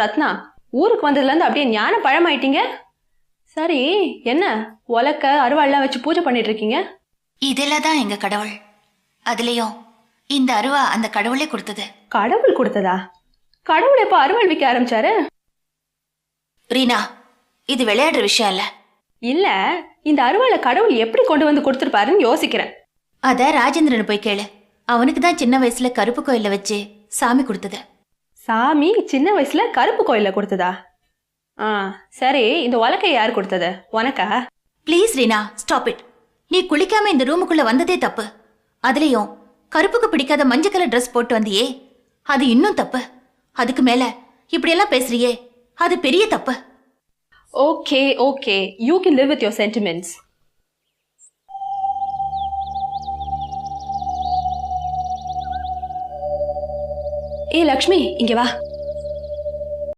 ரத்னா ஊருக்கு வந்ததுலேருந்து அப்படியே ஞான பழமாயிட்டீங்க? சரி என்ன உலக்க அருவாள்லாம் வச்சு பூஜை பண்ணிட்டு இருக்கீங்க இதெல்லாம் தான் எங்க கடவுள். அதுலயும் இந்த அருவா அந்த கடவுளே கொடுத்தது. கடவுள் கொடுத்ததா? கடவுள் எப்போ அருவாள் விற்க ஆரம்பிச்சாரு? ரீனா இது விளையாடுற விஷயம் இல்ல. இல்ல இந்த அருவாளை கடவுள் எப்படி கொண்டு வந்து கொடுத்துருப்பாருன்னு யோசிக்கிறேன். அத ராஜேந்திரன் போய் கேளு. அவனுக்கு தான் சின்ன வயசுல கருப்பு கோயில்ல வச்சு சாமி கொடுத்தது. சாமி சின்ன வயசுல கருப்பு கோயில்ல கொடுத்ததா? ஆ சரி இந்த உலக்கை யார் கொடுத்தது? உனக்கா? Please Reena stop it. நீ குளிக்காம இந்த ரூமுக்குள்ள வந்ததே தப்பு. அதுலயும் கருப்புக்கு பிடிக்காத மஞ்சள் கலர் ட்ரெஸ் போட்டு வந்தியே. அது இன்னும் தப்பு. அதுக்கு மேல இப்படியெல்லாம் பேசுறியே. அது பெரிய தப்பு. Okay okay. You can live with your sentiments ஏ லக்ஷ்மி இங்க வா.